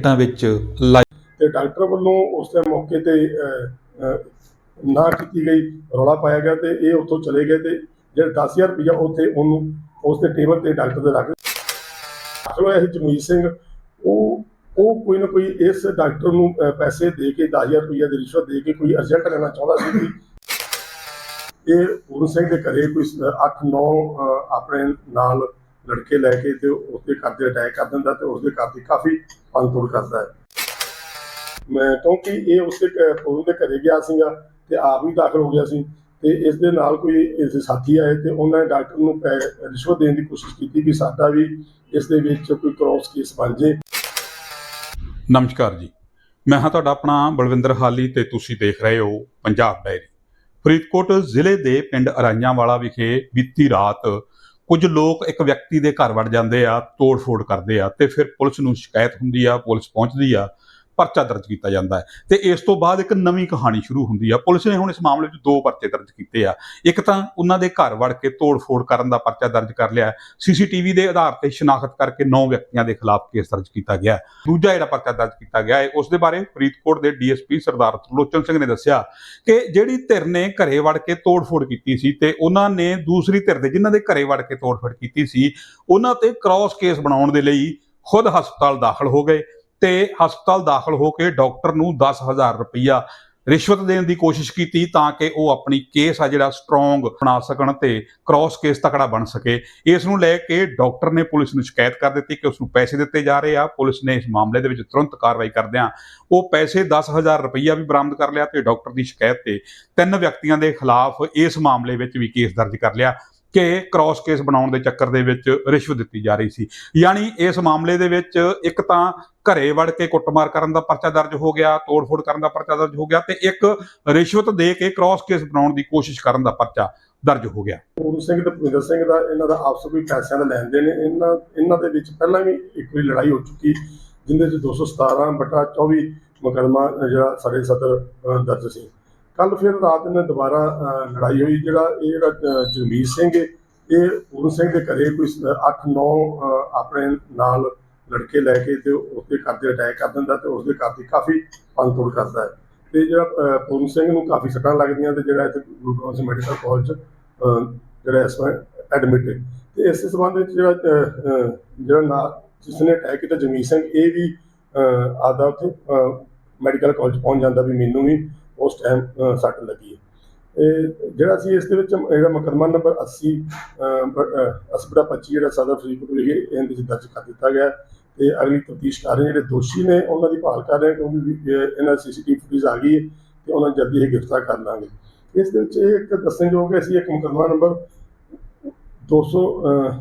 ਤਾਂ ਵਿੱਚ ਲਾਈ ਤੇ ਡਾਕਟਰ ਵੱਲੋਂ ਉਸ ਦੇ ਮੌਕੇ ਤੇ ਨਾ ਕੀਤੀ ਗਈ, ਰੌਲਾ ਪਾਇਆ ਗਿਆ ਤੇ ਇਹ ਉੱਥੋਂ ਚਲੇ ਗਏ ਤੇ ਜਿਹੜਾ 10000 ਰੁਪਇਆ ਉੱਥੇ ਉਹਨੂੰ ਉਸ ਦੇ ਟੇਬਲ ਤੇ ਡਾਕਟਰ ਦੇ ਰੱਖ ਦਾਖਲ ਹੋਇਆ ਜਮੀਤ ਸਿੰਘ, ਉਹ ਉਹ ਕੋਈ ਨਾ ਕੋਈ ਇਸ ਡਾਕਟਰ ਨੂੰ ਪੈਸੇ ਦੇ ਕੇ 10000 ਰੁਪਇਆ ਦੀ ਰਿਸ਼ਵਤ ਦੇ ਕੇ ਕੋਈ ਰਿਜ਼ਲਟ ਲੈਣਾ ਚਾਹੁੰਦਾ ਸੀ ਕਿ ਇਹ ਗੁਰੂ ਸਿੰਘ ਦੇ ਘਰੇ ਕੋਈ 8-9 ਆਪਣੇ ਨਾਲ ਲੜਕੇ ਲੈ ਕੇ ਤੇ ਉਸਦੇ ਘਰ ਤੇ ਅਟੈਕ ਕਰ ਦਿੰਦਾ ਤੇ ਉਸਦੇ ਘਰ ਦੀ ਕਾਫੀ ਪੰਤੋੜ ਕਰਦਾ ਹੈ। ਮੈਂ ਕਿਉਂਕਿ ਇਹ ਉਸੇ ਕ- ਦੇ ਘਰੇ ਗਿਆ ਸੀਗਾ ਤੇ ਆਪ ਵੀ ਦਾਖਲ ਹੋ ਗਿਆ ਸੀ ਤੇ ਇਸ ਦੇ ਨਾਲ ਕੋਈ ਇਸ ਦੇ ਸਾਥੀ ਆਏ ਤੇ ਉਹਨਾਂ ਨੇ ਡਾਕਟਰ ਨੂੰ ਰਿਸ਼ਵਤ ਦੇਣ ਦੀ ਕੋਸ਼ਿਸ਼ ਕੀਤੀ ਕਿ ਸਾਡਾ ਵੀ ਇਸ ਦੇ ਵਿੱਚ ਕੋਈ ਕ੍ਰੋਸ ਕੇਸ ਬਣ ਜੇ। ਨਮਸਕਾਰ ਜੀ। ਮੈਂ ਹਾਂ ਤੁਹਾਡਾ ਆਪਣਾ ਬਲਵਿੰਦਰ ਹਾਲੀ ਤੇ ਤੁਸੀਂ ਦੇਖ ਰਹੇ ਹੋ ਪੰਜਾਬ ਡਾਇਰੀ। ਫਰੀਦਕੋਟ ਜ਼ਿਲ੍ਹੇ ਦੇ ਪਿੰਡ ਅਰਾਈਆਂ ਵਾਲਾ ਵਿਖੇ ਬੀਤੀ ਰਾਤ ਕੁਝ ਲੋਕ ਇੱਕ ਵਿਅਕਤੀ ਦੇ ਘਰ ਵੜ ਜਾਂਦੇ ਆ, ਤੋੜ-ਫੋੜ ਕਰਦੇ ਆ ਤੇ ਫਿਰ ਪੁਲਿਸ ਨੂੰ ਸ਼ਿਕਾਇਤ ਹੁੰਦੀ ਆ, ਪੁਲਿਸ ਪਹੁੰਚਦੀ ਆ। ਪਰਚਾ ਦਰਜ ਕੀਤਾ ਜਾਂਦਾ ਹੈ। ਤੇ ਇਸ ਤੋਂ ਬਾਅਦ ਇੱਕ ਨਵੀਂ ਕਹਾਣੀ ਸ਼ੁਰੂ ਹੁੰਦੀ ਆ। ਪੁਲਿਸ ਨੇ ਹੁਣ ਇਸ ਮਾਮਲੇ 'ਚ ਦੋ ਪਰਚੇ ਦਰਜ ਕੀਤੇ ਆ। ਇੱਕ ਤਾਂ ਉਹਨਾਂ ਦੇ ਘਰ ਵੜ ਕੇ ਤੋੜ-ਫੋੜ ਕਰਨ ਦਾ ਪਰਚਾ ਦਰਜ ਕਰ ਲਿਆ ਸੀਸੀਟੀਵੀ ਦੇ ਆਧਾਰ ਤੇ ਸ਼ਨਾਖਤ ਕਰਕੇ 9 ਵਿਅਕਤੀਆਂ ਦੇ ਖਿਲਾਫ ਕੇਸ ਦਰਜ ਕੀਤਾ ਗਿਆ ਦੂਜਾ ਜਿਹੜਾ ਪਰਚਾ ਦਰਜ ਕੀਤਾ ਗਿਆ ਹੈ, ਉਸ ਦੇ ਬਾਰੇ ਫਰੀਦਕੋਟ ਦੇ ਡੀਐਸਪੀ ਸਰਦਾਰ ਲੋਚਨ ਸਿੰਘ ਨੇ ਦੱਸਿਆ ਕਿ ਜਿਹੜੀ ਧਿਰ ਨੇ ਘਰੇ ਵੜ ਕੇ ਤੋੜ-ਫੋੜ ਕੀਤੀ ਸੀ ਤੇ ਉਹਨਾਂ ਨੇ ਦੂਸਰੀ ਧਿਰ ਦੇ ਜਿਨ੍ਹਾਂ ਦੇ ਘਰੇ ਵੜ ਕੇ ਤੋੜ-ਫੋੜ ਕੀਤੀ ਸੀ, ਉਹਨਾਂ ਤੇ ਕ੍ਰਾਸ ਕੇਸ ਬਣਾਉਣ ਦੇ ਲਈ ਖੁਦ ਹਸਪਤਾਲ ਦਾਖਲ ਹੋ ਗਏ। ਤੇ ਹਸਪਤਾਲ ਦਾਖਲ ਹੋ ਕੇ ਡਾਕਟਰ ਨੂੰ 10000 ਰੁਪਈਆ ਰਿਸ਼ਵਤ ਦੇਣ ਦੀ ਕੋਸ਼ਿਸ਼ ਕੀਤੀ ਤਾਂ ਕਿ ਉਹ ਆਪਣੀ ਕੇਸ ਆ ਜਿਹੜਾ ਸਟਰੋਂਗ ਬਣਾ ਸਕਣ ਤੇ ਕ੍ਰਾਸ ਕੇਸ ਤਕੜਾ ਬਣ ਸਕੇ। ਇਸ ਨੂੰ ਲੈ ਕੇ ਡਾਕਟਰ ਨੇ ਪੁਲਿਸ ਨੂੰ ਸ਼ਿਕਾਇਤ ਕਰ ਦਿੱਤੀ ਕਿ ਉਸ ਨੂੰ ਪੈਸੇ ਦਿੱਤੇ ਜਾ ਰਹੇ ਆ। ਪੁਲਿਸ ਨੇ ਇਸ ਮਾਮਲੇ ਦੇ ਵਿੱਚ ਤੁਰੰਤ ਕਾਰਵਾਈ ਕਰਦਿਆਂ ਉਹ ਪੈਸੇ 10000 ਰੁਪਈਆ ਵੀ ਬਰਾਮਦ ਕਰ ਲਿਆ ਤੇ ਡਾਕਟਰ ਦੀ ਸ਼ਿਕਾਇਤ ਤੇ ਤਿੰਨ ਵਿਅਕਤੀਆਂ ਦੇ ਖਿਲਾਫ ਇਸ ਮਾਮਲੇ ਵਿੱਚ ਵੀ ਕੇਸ ਦਰਜ ਕਰ ਲਿਆ। ਕਿ ਕ੍ਰਾਸ ਕੇਸ ਬਣਾਉਣ ਦੇ ਚੱਕਰ ਦੇ ਵਿੱਚ ਰਿਸ਼ਵਤ ਦਿੱਤੀ ਜਾ ਰਹੀ ਸੀ। ਯਾਨੀ ਇਸ ਮਾਮਲੇ ਦੇ ਵਿੱਚ ਇੱਕ ਤਾਂ ਘਰੇ ਵੜ ਕੇ ਕੁੱਟਮਾਰ ਕਰਨ ਦਾ ਪਰਚਾ ਦਰਜ ਹੋ ਗਿਆ, ਤੋੜ-ਫੋੜ ਕਰਨ ਦਾ ਪਰਚਾ ਦਰਜ ਹੋ ਗਿਆ ਤੇ ਇੱਕ ਰਿਸ਼ਵਤ ਦੇ ਕੇ ਕ੍ਰਾਸ ਕੇਸ ਬਣਾਉਣ ਦੀ ਕੋਸ਼ਿਸ਼ ਕਰਨ ਦਾ ਪਰਚਾ ਦਰਜ ਹੋ ਗਿਆ। ਪੂਰਨ ਸਿੰਘ ਤੇ ਭੁਪਿੰਦਰ ਸਿੰਘ ਦਾ ਇਹਨਾਂ ਦਾ ਆਪਸ ਵਿੱਚ ਪੈਸਿਆਂ ਦਾ ਲੈਣ ਦੇਣ, ਇਹਨਾਂ ਇਹਨਾਂ ਦੇ ਵਿੱਚ ਪਹਿਲਾਂ ਵੀ ਇੱਕ ਵਾਰੀ ਲੜਾਈ ਹੋ ਚੁੱਕੀ, ਜਿੰਦੇ ਚ 217 ਬਟਾ 24 ਮੁਕੱਦਮਾ ਜਿਹੜਾ ਸਾਡੇ ਸਦਰ ਦਰਜ ਸੀ। ਕੱਲ ਫਿਰ ਰਾਤ ਨੇ ਦੁਬਾਰਾ ਲੜਾਈ ਹੋਈ ਜਿਹੜਾ ਇਹ ਜਿਹੜਾ ਜਗਮੀਤ ਸਿੰਘ ਹੈ, ਇਹ ਪੂਰਨ ਸਿੰਘ ਦੇ ਘਰੇ ਕੋਈ 8-9 ਆਪਣੇ ਨਾਲ ਲੜਕੇ ਲੈ ਕੇ ਤੇ ਉਸਦੇ ਘਰ ਤੇ ਅਟੈਕ ਕਰ ਦਿੰਦਾ ਤੇ ਉਸਦੇ ਘਰ ਦੀ ਕਾਫੀ ਪੰਤੋੜ ਕਰਦਾ ਹੈ। ਤੇ ਜਿਹੜਾ ਪੂਰਨ ਸਿੰਘ ਨੂੰ ਕਾਫੀ ਸੱਟਾਂ ਲੱਗਦੀਆਂ ਤੇ ਜਿਹੜਾ ਇੱਥੇ ਗੁਰੂ ਗੋਬਿੰਦ ਸਿੰਘ ਮੈਡੀਕਲ ਕਾਲਜ ਅਹ ਜਿਹੜਾ ਇਸ ਵਾਰ ਐਡਮਿਟ ਹੈ। ਤੇ ਇਸ ਸੰਬੰਧ ਵਿੱਚ ਜਿਹੜਾ ਜਿਹੜਾ ਨਾ ਜਿਸ ਨੇ ਅਟੈਕ ਕੀਤਾ ਜਗਮੀਤ ਸਿੰਘ ਇਹ ਵੀ ਅਹ, ਆਦਾ ਉੱਥੇ ਮੈਡੀਕਲ ਕਾਲਜ ਪਹੁੰਚ ਜਾਂਦਾ ਵੀ ਮੈਨੂੰ ਵੀ ਉਸ ਟਾਈਮ ਸੱਟ ਲੱਗੀ ਹੈ। ਇਹ ਜਿਹੜਾ ਸੀ ਇਸ ਦੇ ਵਿੱਚ ਇਹਦਾ ਮੁਕੱਦਮਾ ਨੰਬਰ 80 ਅਸਬੜਾ 25 ਜਿਹੜਾ ਸਦਰ ਫਰੀਦਕੋਟ ਵਿਖੇ ਇਹਦੇ ਵਿੱਚ ਦਰਜ ਕਰ ਦਿੱਤਾ ਗਿਆ ਹੈ ਤੇ ਅਗਲੀ ਤਫਤੀਸ਼ ਕਰ ਰਹੇ ਜਿਹੜੇ ਦੋਸ਼ੀ ਨੇ ਉਹਨਾਂ ਦੀ ਭਾਲ ਕਰ ਰਹੇ ਹਾਂ ਕਿਉਂਕਿ ਵੀ, ਅਹ, ਇਹਨਾਂ ਸੀਸੀਟੀਵੀ ਫੁਟੇਜ ਆ ਗਈ ਹੈ ਤੇ ਉਹਨਾਂ ਨੂੰ ਜਲਦੀ ਹੀ ਗ੍ਰਿਫਤਾਰ ਕਰ ਲਾਂਗੇ। ਇਸ ਦੇ ਵਿੱਚ ਇਹ ਇੱਕ ਦੱਸਣਯੋਗ ਹੈ ਅਸੀਂ ਇੱਕ ਮੁਕੱਦਮਾ ਨੰਬਰ 200 ਅਹ,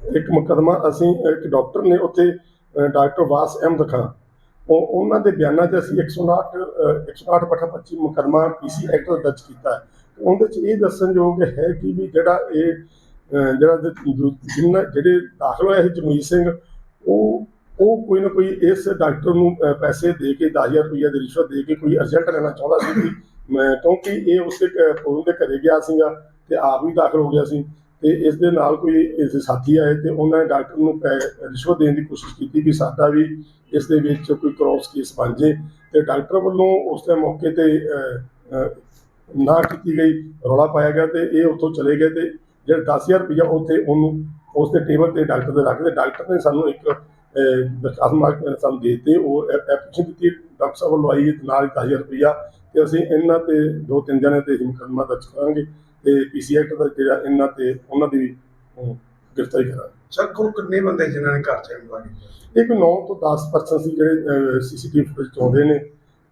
ਇੱਕ ਮੁਕੱਦਮਾ ਅਸੀਂ ਇੱਕ ਡਾਕਟਰ ਨੇ ਉੱਥੇ ਡਾਕਟਰ ਵਾਸ ਅਹਿਮਦ ਖਾਨ ਉਹ ਉਹਨਾਂ ਦੇ ਬਿਆਨਾਂ 'ਚ ਅਸੀਂ 108 ਅਹ, 108 ਬਟਾ 25 ਮੁਕੱਦਮਾ ਪੀਸੀ ਐਕਟ ਦਾ ਦਰਜ ਕੀਤਾ ਹੈ। ਉਹਦੇ 'ਚ ਇਹ ਦੱਸਣਯੋਗ ਹੈ ਕਿ ਵੀ ਜਿਹੜਾ ਇਹ ਜਿਹੜਾ ਜਿੰਨਾ ਜਿਹੜੇ ਦਾਖਲ ਹੋਇਆ ਸੀ ਜਮੀਤ ਸਿੰਘ ਉਹ ਉਹ ਕੋਈ ਨਾ ਕੋਈ ਇਸ ਡਾਕਟਰ ਨੂੰ ਪੈਸੇ ਦੇ ਕੇ 10000 ਰੁਪਈਆ ਦੀ ਰਿਸ਼ਵਤ ਦੇ ਕੇ ਕੋਈ ਰਿਜ਼ਲਟ ਲੈਣਾ ਚਾਹੁੰਦਾ ਸੀ। ਕਿਉਂਕਿ ਇਹ ਉਸੇ ਕ- ਪੂਰਨ ਦੇ ਘਰੇ ਗਿਆ ਸੀਗਾ ਤੇ ਆਪ ਵੀ ਦਾਖਲ ਹੋ ਗਿਆ ਸੀ। ਤੇ ਇਸ ਦੇ ਨਾਲ ਕੋਈ ਇਸ ਦੇ ਸਾਥੀ ਆਏ ਤੇ ਉਹਨਾਂ ਨੇ ਡਾਕਟਰ ਨੂੰ ਪੈ- ਰਿਸ਼ਵਤ ਦੇਣ ਦੀ ਕੋਸ਼ਿਸ਼ ਕੀਤੀ ਕਿ ਸਾਡਾ ਵੀ ਇਸ ਦੇ ਵਿੱਚ ਕੋਈ ਕ੍ਰੋਸ ਕੇਸ ਬਣ ਜੇ ਤੇ ਡਾਕਟਰ ਵੱਲੋਂ ਉਸ ਦੇ ਮੌਕੇ ਤੇ ਨਾ ਕੀਤੀ ਗਈ, ਰੌਲਾ ਪਾਇਆ ਗਿਆ ਤੇ ਇਹ ਉੱਥੋਂ ਚਲੇ ਗਏ ਤੇ ਜਿਹੜਾ 10000 ਰੁਪਇਆ ਉੱਥੇ ਉਹਨੂੰ ਉਸ ਦੇ ਟੇਬਲ ਤੇ ਡਾਕਟਰ ਦੇ ਰੱਖ ਦੇ ਡਾਕਟਰ ਨੇ ਸਾਨੂੰ ਇੱਕ ਦਰਖਾਸਤ ਮਾਰਕ ਸਾਨੂੰ ਦੇ ਦਿੱਤੀ, ਉਹ ਐਪਲੀਕੇਸ਼ਨ ਦਿੱਤੀ ਡਾਕਟਰ ਸਾਹਿਬ ਵੱਲੋਂ ਆਈ ਨਾਲ ਹੀ 10000 ਰੁਪਇਆ ਤੇ ਅਸੀਂ ਇਹਨਾਂ ਤੇ ਦੋ ਤਿੰਨ ਜਣੇ ਤੇ ਹੀ ਮੁਕੱਦਮਾ ਦਰਜ ਕਰਾਂਗੇ। ਤੇ ਪੀਸੀ ਐਕਟ ਦਾ ਜਿਹੜਾ ਇਹਨਾਂ ਤੇ ਉਹਨਾਂ ਦੀ ਗ੍ਰਿਫਤਾਰੀ ਕਰਾਂਗੇ ਸਰ ਕੋਲ ਕਿੰਨੇ ਬੰਦੇ ਜਿਨ੍ਹਾਂ ਨੇ ਘਰ ਚ ਹਮਲਾ ਕੀਤਾ ਇਹ ਕੋਈ 9 ਤੋਂ 10 ਪਰਸਨ ਸੀ ਜਿਹੜੇ ਸੀਸੀਟੀਵੀ ਫੁਟੇਜ ਚਾਹੁੰਦੇ ਨੇ।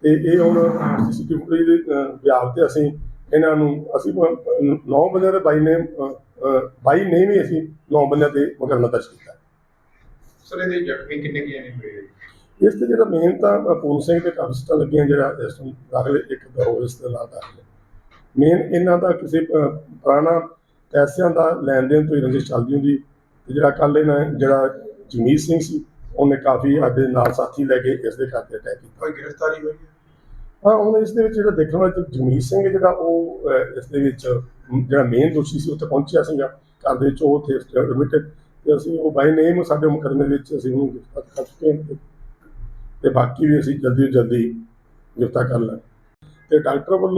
ਤੇ ਇਹ ਹੁਣ ਸੀਸੀਟੀਵੀ ਫੁਟੇਜ ਦੇ ਵਿਆਪ ਤੇ ਅਸੀਂ ਇਹਨਾਂ ਨੂੰ ਅਸੀਂ 9 ਬੰਦਿਆਂ ਦੇ ਬਾਈ ਨੇ ਬਾਈ ਨੇ ਵੀ ਅਸੀਂ 9 ਬੰਦਿਆਂ ਤੇ ਮੁਕੱਦਮਾ ਦਰਜ ਕੀਤਾ। ਸਰ ਇਹਦੇ ਜ਼ਖਮੀ ਕਿੰਨੇ ਕੀ ਨੇ ਹੋਏ ਇਸ ਤੇ ਜਿਹੜਾ ਮੇਨ ਤਾਂ ਪੂਰਨ ਸਿੰਘ ਤੇ ਸੱਟਾਂ ਲੱਗੀਆਂ ਜਿਹੜਾ ਇਸ ਨੂੰ ਦਾਖਲ ਇੱਕ ਦਾ ਇਸ ਦੇ ਨਾਲ ਦਾਖਲ ਮੇਨ ਇਹਨਾਂ ਦਾ ਕਿਸੇ ਪੁਰਾਣਾ ਪੈਸਿਆਂ ਦਾ ਲੈਣ ਦੇਣ ਤੋਂ ਹੀ ਰੰਜਿਸ਼ ਚੱਲਦੀ ਹੁੰਦੀ। ਤੇ ਜਿਹੜਾ ਕੱਲ ਇਹਨਾਂ ਜਿਹੜਾ ਜਮੀਤ ਸਿੰਘ ਸੀ ਉਹਨੇ ਕਾਫੀ ਸਾਡੇ ਨਾਲ ਸਾਥੀ ਲੈ ਕੇ ਇਸ ਦੇ ਘਰ ਤੇ ਅਟੈਕ ਕੀਤਾ। ਕੋਈ ਗ੍ਰਿਫਤਾਰੀ ਹੋਈ ਹੈ? ਹਾਂ ਉਹਨਾਂ ਇਸ ਦੇ ਵਿੱਚ ਜਿਹੜਾ ਦੇਖਣ ਵਾਲਾ ਜਗਮੀਤ ਸਿੰਘ ਜਿਹੜਾ ਉਹ ਇਸ ਦੇ ਵਿੱਚ ਜਿਹੜਾ ਮੇਨ ਦੋਸ਼ੀ ਸੀ ਉੱਥੇ ਪਹੁੰਚਿਆ ਸੀਗਾ। ਘਰ ਦੇ ਵਿੱਚ ਉਹ ਉੱਥੇ ਐਡਮਿਟ ਤੇ ਅਸੀਂ ਉਹ ਬਾਈ ਨੇਮ ਸਾਡੇ ਮੁਕੱਦਮੇ ਵਿੱਚ ਅਸੀਂ ਉਹਨੂੰ ਗ੍ਰਿਫਤਾਰ ਕਰ ਚੁੱਕੇ ਹਾਂ। ਤੇ- ਤੇ ਬਾਕੀ ਵੀ ਅਸੀਂ ਜਲਦੀ ਤੋਂ ਜਲਦੀ ਗ੍ਰਿਫਤਾਰ ਕਰ ਲਾਂਗੇ। ਤੇ ਡਾਕਟਰ ਵੱਲੋਂ